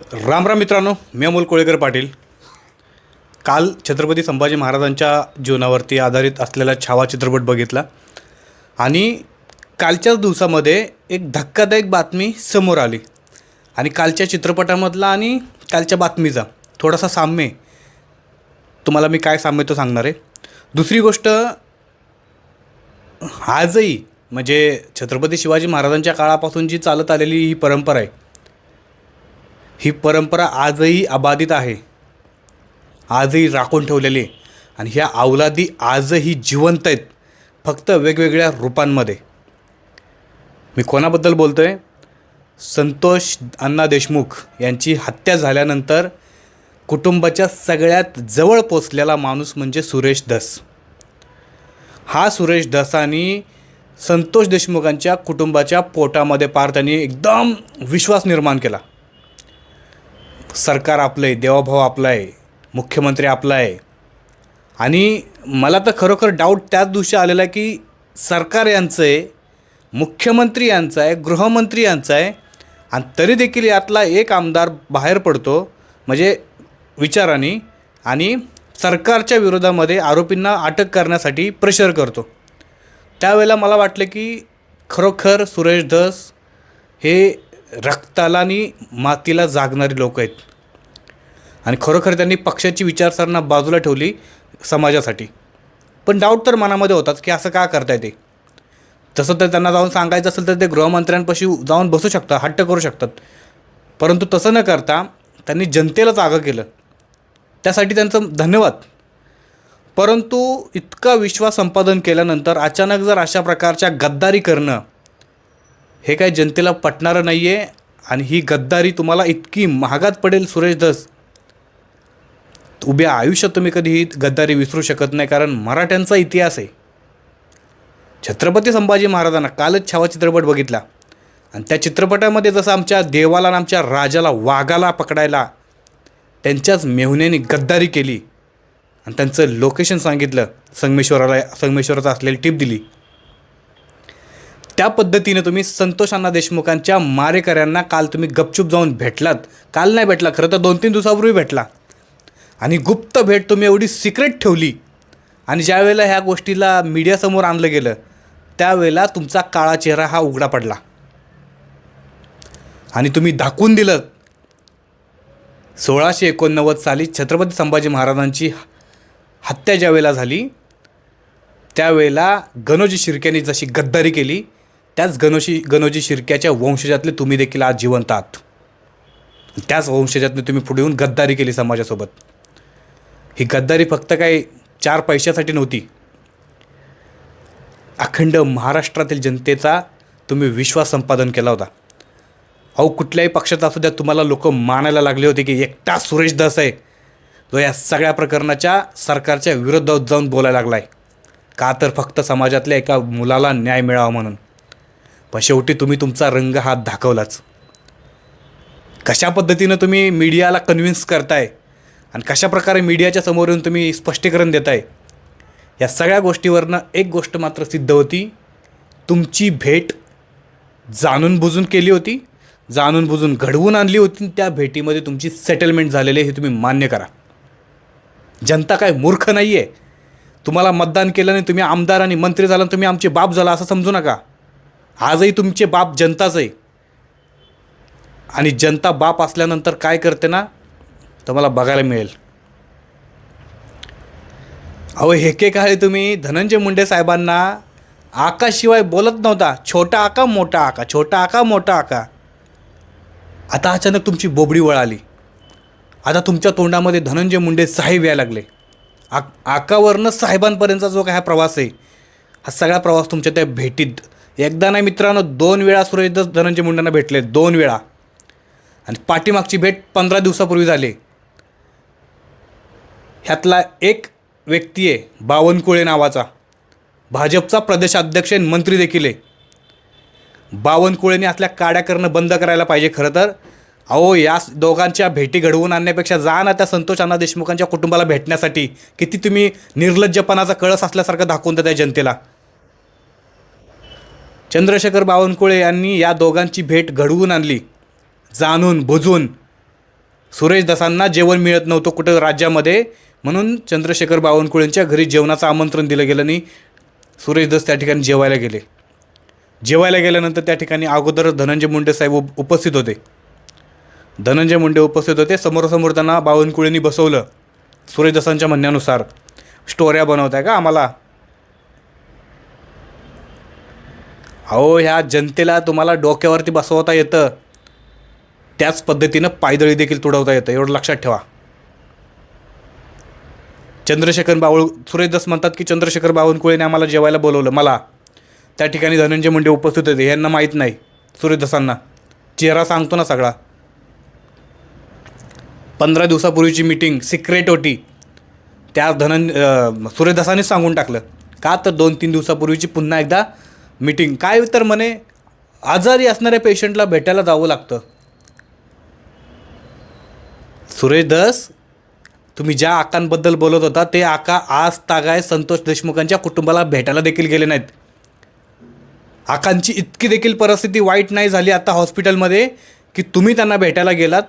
राम राम मित्रांनो मी अमोल कोळेकर पाटील. काल छत्रपती संभाजी महाराजांच्या जीवनावरती आधारित असलेला छावा चित्रपट बघितला. आणि कालच्याच दिवसामध्ये एक धक्कादायक बातमी समोर आली. आणि कालच्या चित्रपटामधला आणि कालच्या बातमीचा थोडासा साम्य आहे. तुम्हाला मी काय साम्य तो सांगणार आहे. दुसरी गोष्ट आजही म्हणजे छत्रपती शिवाजी महाराजांच्या काळापासून जी चालत आलेली ही परंपरा आहे ही परंपरा आजही अबाधित आहे. आजही राखून ठेवलेली आणि ह्या अवलादी आजही जिवंत आहेत. फक्त वेगवेगळ्या रूपांमध्ये. मी कोणाबद्दल बोलतो आहे संतोष अण्णा देशमुख यांची हत्या झाल्यानंतर कुटुंबाच्या सगळ्यात जवळ पोचलेला माणूस म्हणजे सुरेश धस. हा सुरेश धसानी संतोष देशमुखांच्या कुटुंबाच्या पोटामध्ये पार त्यांनी एकदम विश्वास निर्माण केला. सरकार आपलं आहे देवाभाव आपला आहे मुख्यमंत्री आपला आहे आणि मला तर खरोखर डाऊट त्याच दिवशी आलेला आहे की सरकार यांचं आहे मुख्यमंत्री यांचं आहे गृहमंत्री यांचं आहे आणि तरी देखील यातला एक आमदार बाहेर पडतो म्हणजे विचाराने आणि सरकारच्या विरोधामध्ये आरोपींना अटक करण्यासाठी प्रेशर करतो. त्यावेळेला मला वाटलं की खरोखर सुरेश धस हे रक्ताला आणि मातीला जागणारी लोक आहेत. आणि खरोखर त्यांनी पक्षाची विचारसरणा बाजूला ठेवली समाजासाठी. पण डाऊट तर मनामध्ये होताच की असं का करताय ते? तसं तर त्यांना जाऊन सांगायचं असेल तर ते गृहमंत्र्यांपाशी जाऊन बसू शकतात हट्ट करू शकतात. परंतु तसं न करता त्यांनी जनतेला जागं केलं. त्यासाठी त्यांचं धन्यवाद. परंतु इतका विश्वास संपादन केल्यानंतर अचानक जर अशा प्रकारच्या गद्दारी करणं हे काय जनतेला पटणारं नाही आहे आणि ही गद्दारी तुम्हाला इतकी महागात पडेल सुरेश धस. उभ्या आयुष्यात तुम्ही कधी ही गद्दारी विसरू शकत नाही कारण मराठ्यांचा इतिहास आहे. छत्रपती संभाजी महाराजांना कालच छावा चित्रपट बघितला. आणि त्या चित्रपटामध्ये जसं आमच्या देवाला आणि आमच्या राजाला वाघाला पकडायला त्यांच्याच मेहुण्याने गद्दारी केली. आणि त्यांचं लोकेशन सांगितलं संगमेश्वराला संगमेश्वराचं असलेली टीप दिली. त्या पद्धतीने तुम्ही संतोष अण्णा देशमुखांच्या मारेकऱ्यांना काल तुम्ही गपचूप जाऊन भेटलात. काल नाही भेटला खरं तर दोन तीन दिवसापूर्वी भेटला. आणि गुप्त भेट तुम्ही एवढी सिक्रेट ठेवली. आणि ज्यावेळेला ह्या गोष्टीला मीडियासमोर आणलं गेलं त्यावेळेला तुमचा काळा चेहरा हा उघडा पडला. आणि तुम्ही दाखवून दिलं. सोळाशे एकोणनव्वद साली छत्रपती संभाजी महाराजांची हत्या ज्यावेळेला झाली त्यावेळेला गणोजी शिर्क्यांनी जशी गद्दारी केली त्याच गणोशी गणोजी शिर्क्याच्या वंशजातले तुम्ही देखील आज जिवंत आहात. त्याच वंशजातने तुम्ही पुढे येऊन गद्दारी केली समाजासोबत. ही गद्दारी फक्त काही चार पैशासाठी नव्हती. अखंड महाराष्ट्रातील जनतेचा तुम्ही विश्वास संपादन केला होता. अहो कुठल्याही पक्षात असू द्या तुम्हाला लोक मानायला लागले होते की एकटा सुरेश दास आहे. जो या सगळ्या प्रकरणाच्या सरकारच्या विरोधात जाऊन बोलायला लागला आहे का तर फक्त समाजातल्या एका मुलाला न्याय मिळावा म्हणून. पण शेवटी तुम्ही तुमचा रंग हात दाखवलाच. कशा पद्धतीनं तुम्ही मीडियाला कन्व्हिन्स करताय आणि कशा प्रकारे मीडियाच्या समोर येऊन तुम्ही स्पष्टीकरण देताय या सगळ्या गोष्टीवरनं एक गोष्ट मात्र सिद्ध होती. तुमची भेट जाणून बुजून केली होती जाणून बुजून घडवून आणली होती त्या भेटीमध्ये तुमची सेटलमेंट झालेली हे तुम्ही मान्य करा. जनता काय मूर्ख नाही आहे तुम्हाला मतदान केलं नाही तुम्ही आमदार आणि मंत्री झाला आणि तुम्ही आमचे बाप झाला असं समजू नका. आजही तुमचे बाप जनताच आहे. आणि जनता बाप असल्यानंतर काय करते ना तुम्हाला बघायला मिळेल. अहो हेके काळी तुम्ही धनंजय मुंडे साहेबांना आकाशिवाय बोलत नव्हता. छोटा आका मोठा आका छोटा आका मोठा आका. आता अचानक तुमची बोबडी वळाली. आता तुमच्या तोंडामध्ये धनंजय मुंडे साहेब यायला लागले. आ आकावरनं साहेबांपर्यंतचा जो काय हा प्रवास आहे हा सगळा प्रवास तुमच्या त्या भेटीत एकदा नाही मित्रांनो दोन वेळा सुरेशदास धनंजय मुंडेंना भेटले दोन वेळा. आणि पाठीमागची भेट पंधरा दिवसापूर्वी झाली. ह्यातला एक व्यक्ती आहे बावनकुळे नावाचा. भाजपचा प्रदेशाध्यक्ष आणि मंत्री देखील आहे. बावनकुळेने असल्या काड्या करणं बंद करायला पाहिजे खरं तर. अहो या दोघांच्या भेटी घडवून आणण्यापेक्षा जा ना त्या संतोष अण्णा देशमुखांच्या कुटुंबाला भेटण्यासाठी. किती तुम्ही निर्लज्जपणाचा कळस असल्यासारखं दाखवून देताय जनतेला. चंद्रशेखर बावनकुळे यांनी या दोघांची भेट घडवून आणली. जाणून बुजून. सुरेश दसांना जेवण मिळत नव्हतं कुठं राज्यामध्ये. म्हणून चंद्रशेखर बावनकुळेंच्या घरी जेवणाचं आमंत्रण दिलं गेलं आणि सुरेश दस त्या ठिकाणी जेवायला गेले. जेवायला गेल्यानंतर त्या ठिकाणी अगोदर धनंजय मुंडे साहेब उप उपस्थित होते. धनंजय मुंडे उपस्थित होते. समोरासमोर त्यांना बावनकुळेंनी बसवलं सुरेश दसांच्या म्हणण्यानुसार. स्टोऱ्या बनवताय का आम्हाला? अहो ह्या जनतेला तुम्हाला डोक्यावरती बसवता येतं. त्याच पद्धतीनं पायदळी देखील तुडवता येतं. एवढं लक्षात ठेवा. चंद्रशेखर बावळ सुरेशदास म्हणतात की चंद्रशेखर बावनकुळेने आम्हाला जेवायला बोलवलं. मला. त्या ठिकाणी धनंजय मुंडे उपस्थित होते. यांना माहीत नाही सुरेशदासांना चेहरा सांगतो ना सगळा. पंधरा दिवसापूर्वीची मीटिंग सिक्रेट होती. त्या धनंज सुरेशदासांनीच सांगून टाकलं. का तर दोन तीन दिवसापूर्वीची पुन्हा एकदा मीटिंग. काय तर म्हणे आजारी असणाऱ्या पेशंटला भेटायला जावं लागतं. सुरेश दस तुम्ही ज्या आकांबद्दल बोलत होता ते आका आज तागाय संतोष देशमुखांच्या कुटुंबाला भेटायला देखील गेले नाहीत. आकांची इतकी देखील परिस्थिती वाईट नाही झाली आता हॉस्पिटलमध्ये की तुम्ही त्यांना भेटायला गेलात.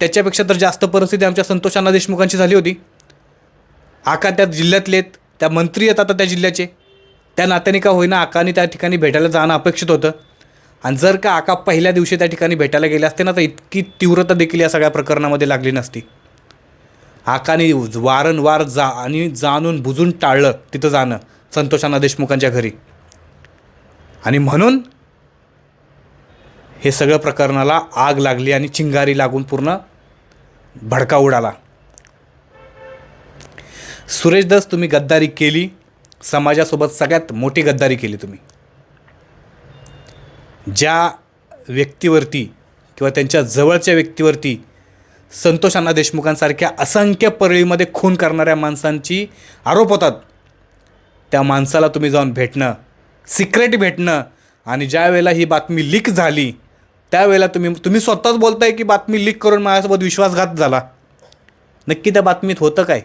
त्याच्यापेक्षा तर जास्त परिस्थिती आमच्या संतोषांना देशमुखांची झाली होती. आका त्या जिल्ह्यातले आहेत त्या मंत्री आहेत आता त्या जिल्ह्याचे. त्या नात्याने का होईना आकाने त्या ठिकाणी भेटायला जाणं अपेक्षित होतं. आणि जर का आका पहिल्या दिवशी त्या ठिकाणी भेटायला गेले असते ना तर इतकी तीव्रता देखील या सगळ्या प्रकरणामध्ये लागली नसती. आकाने वारंवार जा आणि जाणून बुजून टाळलं तिथं जाणं संतोषांना देशमुखांच्या घरी. आणि म्हणून हे सगळं प्रकरणाला आग लागली आणि चिंगारी लागून पूर्ण भडका उडाला. सुरेश दस तुम्ही गद्दारी केली. समाजासोबत सगळ्यात मोठी गद्दारी केली तुम्ही. ज्या व्यक्तीवरती किंवा त्यांच्या जवळच्या व्यक्तीवरती संतोष अण्णा देशमुखांसारख्या असंख्य परळीमध्ये खून करणाऱ्या माणसांची आरोप होतात त्या माणसाला तुम्ही जाऊन भेटणं सिक्रेट भेटणं आणि ज्या वेळेला ही बातमी लीक झाली त्यावेळेला तुम्ही तुम्ही स्वतःच बोलताय की बातमी लीक करून माझ्यासोबत विश्वासघात झाला. नक्की त्या बातमीत होतं काय?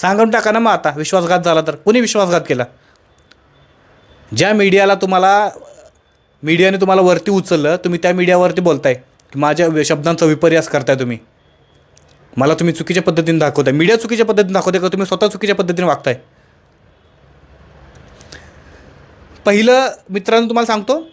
सांगून टाका ना मग आता. विश्वासघात झाला तर. कुणी विश्वासघात केला? ज्या मीडियाला तुम्हाला मीडियाने तुम्हाला वरती उचललं तुम्ही त्या मीडियावरती बोलताय. की माझ्या शब्दांचा विपर्यास करताय तुम्ही. मला तुम्ही चुकीच्या पद्धतीने दाखवताय. मीडिया चुकीच्या पद्धतीने दाखवते का? तुम्ही स्वतः चुकीच्या पद्धतीने वागताय. पहिलं मित्रांनो तुम्हाला सांगतो.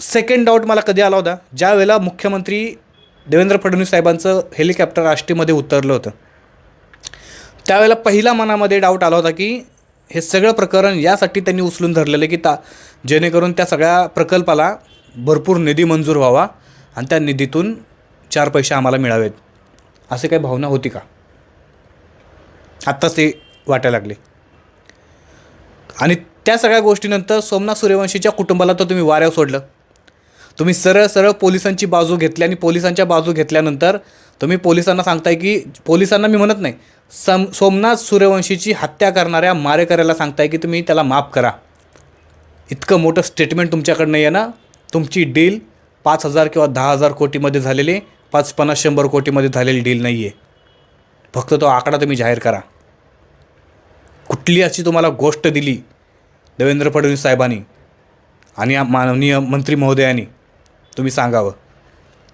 सेकंड डाऊट मला कधी आला होता? ज्या वेळेला मुख्यमंत्री देवेंद्र फडणवीस साहेबांचं हेलिकॉप्टर आष्टीमध्ये उतरलं होतं. त्यावेळेला पहिला मनामध्ये डाऊट आला होता की हे सगळं प्रकरण यासाठी त्यांनी उचलून धरलेलं की ता जेणेकरून त्या सगळ्या प्रकल्पाला भरपूर निधी मंजूर व्हावा आणि त्या निधीतून चार पैसे आम्हाला मिळावेत. असे काही भावना होती का? आत्ताच ते वाटायला लागले. आणि त्या सगळ्या गोष्टीनंतर सोमनाथ सूर्यवंशीच्या कुटुंबाला तर तुम्ही वाऱ्यावर सोडलं. तुम्ही सरळ सरळ पोलिसांची बाजू घेतली आणि पोलिसांच्या बाजू घेतल्यानंतर तुम्ही पोलिसांना सांगताय की पोलिसांना मी म्हणत नाही सम सोमनाथ सूर्यवंशीची हत्या करणाऱ्या मारेकऱ्याला सांगताय की तुम्ही त्याला माफ करा. इतकं मोठं स्टेटमेंट तुमच्याकडनं आहे ना तुमची डील पाच हजार किंवा दहा हजार कोटीमध्ये झालेली पाच पन्नास शंभर कोटीमध्ये झालेली डील नाही आहे फक्त तो आकडा तुम्ही जाहीर करा. कुठली अशी तुम्हाला गोष्ट दिली देवेंद्र फडणवीस साहेबांनी आणि माननीय मंत्री महोदयांनी तुम्ही सांगावं.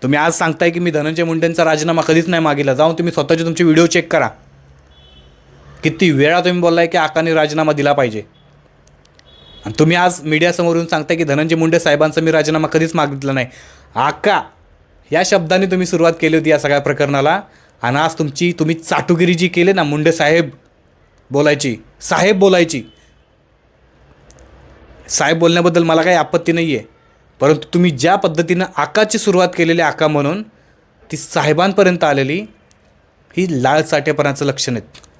तुम्ही आज सांगताय की मी धनंजय मुंडेंचा राजीनामा कधीच नाही मागितला. जाऊन तुम्ही स्वतःचे तुमचे व्हिडिओ चेक करा. किती वेळा तुम्ही बोललाय की आकाने राजीनामा दिला पाहिजे? आणि तुम्ही आज मीडियासमोर येऊन सांगताय की धनंजय मुंडे साहेबांचा मी राजीनामा कधीच मागितला नाही. आका या शब्दाने तुम्ही सुरुवात केली होती या सगळ्या प्रकरणाला. आणि आज तुमची तुम्ही चाटुगिरी जी केली ना मुंडे साहेब बोलायची साहेब बोलायची. साहेब बोलण्याबद्दल मला काही आपत्ती नाही आहे परंतु तुम्ही ज्या पद्धतीनं आकाची सुरुवात केलेली आका म्हणून ती साहेबांपर्यंत आलेली ही लाळ लक्षण आहेत.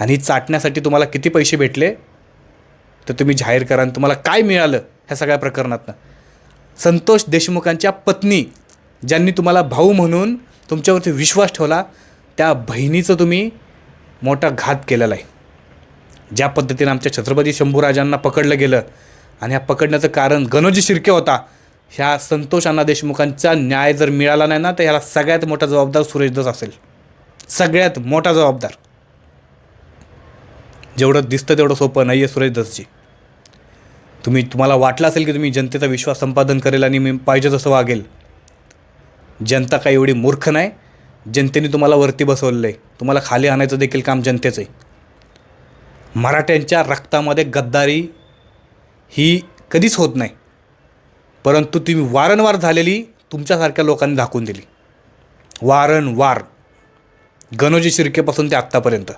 आणि चाटण्यासाठी तुम्हाला किती पैसे भेटले तर तुम्ही जाहीर करा आणि तुम्हाला काय मिळालं ह्या सगळ्या प्रकरणातनं. संतोष देशमुखांच्या पत्नी ज्यांनी तुम्हाला भाऊ म्हणून तुमच्यावरती विश्वास ठेवला त्या बहिणीचं तुम्ही मोठा घात केलेला आहे. ज्या पद्धतीनं आमच्या छत्रपती शंभूराजांना पकडलं गेलं आणि ह्या पकडण्याचं कारण गणोजी शिर्के होता ह्या संतोष अण्णा देशमुखांचा न्याय जर मिळाला नाही ना तर ह्याला सगळ्यात मोठा जबाबदार सुरेशदास असेल. सगळ्यात मोठा जबाबदार. जेवढं दिसतं तेवढं सोपं नाही आहे सुरेश दसजी. तुम्ही तुम्हाला वाटलं असेल की तुम्ही जनतेचा विश्वास संपादन करेल आणि मी पाहिजे तसं वागेल. जनता काही एवढी मूर्ख नाही जनतेने तुम्हाला वरती बसवलेलं आहे तुम्हाला खाली आणायचं देखील काम जनतेचं आहे. मराठ्यांच्या रक्तामध्ये गद्दारी ही कधीच होत नाही. परंतु तुम्ही वारंवार झालेली तुमच्यासारख्या लोकांनी दाखवून दिली. वारंवार. गणोजी शिर्केपासून ते आत्तापर्यंत.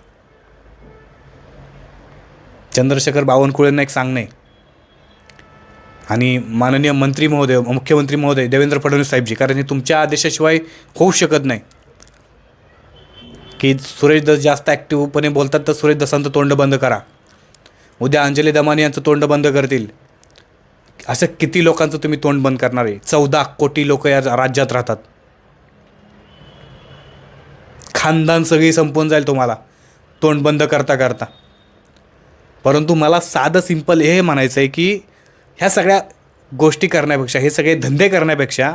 चंद्रशेखर बावनकुळेंना एक सांगणे. आणि माननीय मंत्री महोदय मुख्यमंत्री महोदय देवेंद्र फडणवीस साहेबजी कारण हे तुमच्या आदेशाशिवाय होऊ शकत नाही. की सुरेश दस जास्त ॲक्टिव्हपणे बोलतात तर सुरेश दसांचं तोंड बंद करा. उद्या अंजली दमानी यांचं तोंड बंद करतील. असं किती लोकांचं तुम्ही तोंड बंद करणार आहे? चौदा कोटी लोक या राज्यात राहतात. खानदान सगळी संपून जाईल तुम्हाला. तोंड बंद करता करता परंतु मला साधं सिंपल हे म्हणायचं आहे की ह्या सगळ्या गोष्टी करण्यापेक्षा हे सगळे धंदे करण्यापेक्षा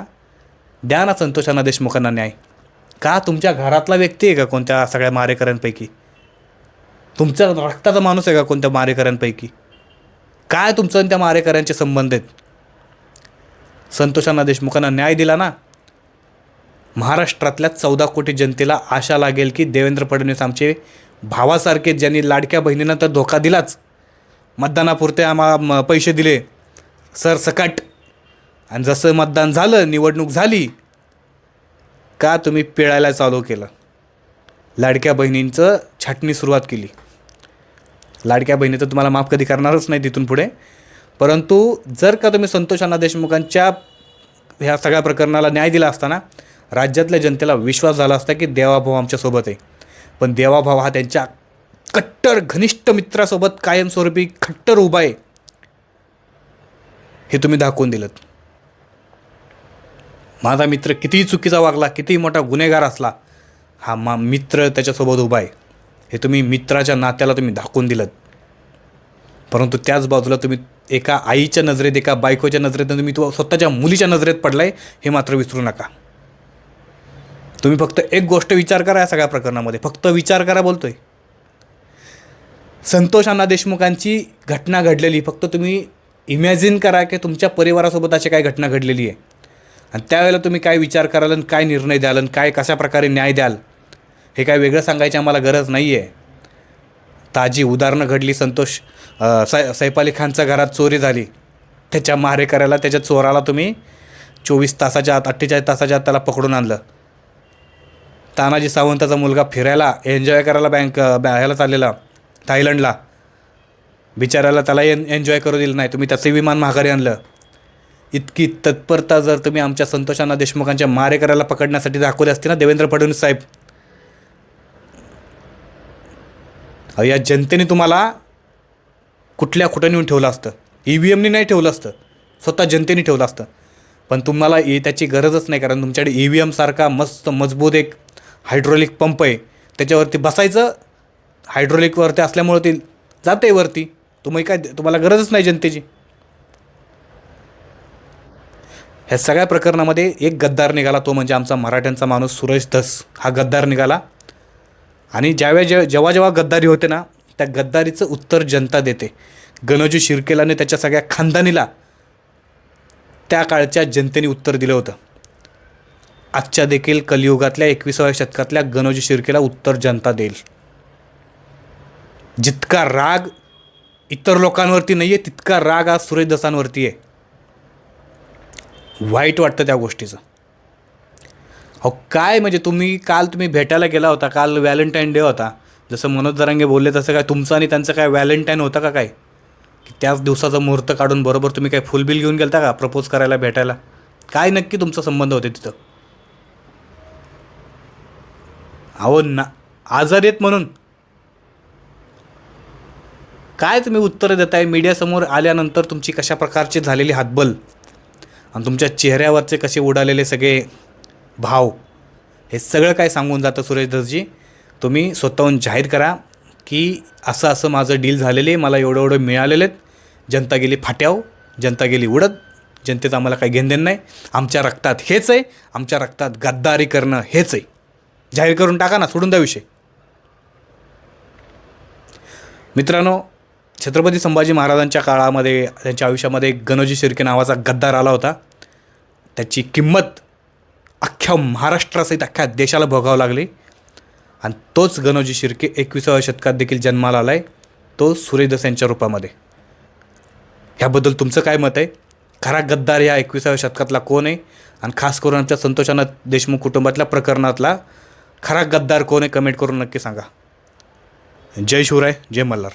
द्या ना संतोषांना देशमुखांना न्याय. का तुमच्या घरातला व्यक्ती आहे का कोणत्या सगळ्या मारेकऱ्यांपैकी? तुमच्या रक्ताचा माणूस आहे का कोणत्या मारेकऱ्यांपैकी? काय तुमचं आणि त्या मारेकऱ्यांचे संबंध आहेत? संतोषांना देशमुखांना न्याय दिला ना? महाराष्ट्रातल्या चौदा कोटी जनतेला आशा लागेल की देवेंद्र फडणवीस आमचे भावासारखे ज्यांनी लाडक्या बहिणींना तर धोका दिलाच. मतदानापुरते आम्हाला म- पैसे दिले. सर सकट. आणि जसं मतदान झालं निवडणूक झाली का तुम्ही पिळायला चालू केलं? लाडक्या बहिणींचं छाटणी सुरुवात केली. लाडक्या बहिणी तर तुम्हाला माफ कधी करणारच नाही तिथून पुढे. परंतु जर का तुम्ही संतोष अण्णा देशमुखांच्या ह्या सगळ्या प्रकरणाला न्याय दिला असताना राज्यातल्या जनतेला विश्वास झाला असता की देवाभाऊ आमच्यासोबत आहे. पण देवाभाव हा त्यांच्या कट्टर घनिष्ठ मित्रासोबत कायमस्वरूपी खट्टर उभा आहे. हे तुम्ही दाखवून दिलं माझा मित्र कितीही चुकीचा वागला कितीही मोठा गुन्हेगार असला हा मा मित्र त्याच्यासोबत उभा आहे. हे तुम्ही मित्राच्या नात्याला तुम्ही दाखवून दिलं परंतु त्याच बाजूला तुम्ही एका आईच्या नजरेत एका बायकोच्या नजरेत तुम्ही तो स्वतःच्या मुलीच्या नजरेत पडलाय हे मात्र विसरू नका. तुम्ही फक्त एक गोष्ट विचार करा या सगळ्या प्रकरणामध्ये. फक्त विचार करा बोलतोय. संतोष अण्णा देशमुखांची घटना घडलेली फक्त तुम्ही इमॅजिन करा की तुमच्या परिवारासोबत अशी काय घटना घडलेली आहे. आणि त्यावेळेला तुम्ही काय विचार कराल आणि काय निर्णय द्याल आणि काय कशा प्रकारे न्याय द्याल हे काय वेगळं सांगायची आम्हाला गरज नाही आहे ताजी उदाहरणं घडली संतोष सै सैफ अली खानच्या घरात चोरी झाली. त्याच्या मारेकऱ्याला त्याच्या चोराला तुम्ही चोवीस तासाच्या आत अठ्ठेचाळीस तासाच्या आत त्याला पकडून आणलं. तानाजी सावंताचा मुलगा फिरायला एन्जॉय करायला बँक ह्याला चाललेला थायलंडला. बिचाऱ्याला त्याला एन एन्जॉय करू दिलं नाही. तुम्ही त्याचं विमान माघारी आणलं. इतकी तत्परता जर तुम्ही आमच्या संतोषांना देशमुखांच्या मारेकऱ्याला पकडण्यासाठी दाखवली असते ना देवेंद्र फडणवीस साहेब. या जनतेने तुम्हाला कुठल्या कुठं नेऊन ठेवलं असतं? ई व्ही एमने नाही ठेवलं असतं. स्वतः जनतेने ठेवलं असतं. पण तुम्हाला ए त्याची गरजच नाही कारण तुमच्याकडे ई व्ही एमसारखा मस्त मजबूत एक हायड्रोलिक पंप आहे त्याच्यावरती बसायचं हायड्रोलिकवरती असल्यामुळं ते जाते वरती. तुम्ही काय तुम्हाला गरजच नाही जनतेची. ह्या सगळ्या प्रकरणामध्ये एक गद्दार निघाला तो म्हणजे आमचा मराठ्यांचा माणूस सुरेश धस. हा गद्दार निघाला. आणि ज्यावेळेस जेव्हा जेव्हा जेव्हा गद्दारी होते ना त्या गद्दारीचं उत्तर जनता देते. गणोजी शिर्केलाने त्याच्या सगळ्या खानदानीला त्या काळच्या जनतेने उत्तर दिलं होतं. आजच्या देखील कलियुगातल्या एकविसाव्या शतकातल्या गणोजी शिर्केला उत्तर जनता देईल. जितका राग इतर लोकांवरती नाही आहे तितका राग आज सुरेश दसांवरती आहे. वाईट वाटतं त्या गोष्टीचं. हो काय म्हणजे तुम्ही काल तुम्ही भेटायला गेला होता काल व्हॅलेंटाईन डे होता. जसं मनोज दरांगे बोलले तसं काय तुमचं आणि त्यांचं काय व्हॅलेंटाईन होतं का काय? की त्याच दिवसाचा मुहूर्त काढून बरोबर तुम्ही काय फुलबिल घेऊन गेलता का प्रपोज करायला भेटायला? काय नक्की तुमचा संबंध होते तिथं? अहो ना आजार आहेत म्हणून. काय तुम्ही उत्तर देताय? मीडियासमोर आल्यानंतर तुमची कशा प्रकारची झालेली हातबल? आणि तुमच्या चेहऱ्यावरचे कसे उडालेले सगळे भाव? हे सगळं काय सांगून जातं सुरेश दसजी तुम्ही स्वतःहून जाहीर करा की असं असं माझं डील झालेलं आहे मला एवढं एवढं मिळालेलं आहेत. जनता गेली फाट्याव जनता गेली उडत जनतेचं आम्हाला काही घेणदेण नाही. आमच्या रक्तात हेच आहे आमच्या रक्तात गद्दारी करणं हेच आहे. जाहीर करून टाका ना सोडून द्या विषय. मित्रांनो छत्रपती संभाजी महाराजांच्या काळामध्ये त्यांच्या आयुष्यामध्ये एक गणोजी शिर्के नावाचा गद्दार आला होता. त्याची किंमत अख्ख्या महाराष्ट्रासहित अख्ख्या देशाला भोगावं लागली. आणि तोच गणोजी शिर्के एकविसाव्या शतकात देखील जन्माला आला आहे तो सूर्यदास यांच्या रूपामध्ये. ह्याबद्दल तुमचं काय मत आहे? खरा गद्दार ह्या एकविसाव्या शतकातला कोण आहे? आणि खास करून आमच्या संतोषानाथ देशमुख कुटुंबातल्या प्रकरणातला खरा गद्दार कोण आहे कमेंट करून नक्की सांगा. जय शिवराय जय मल्हार.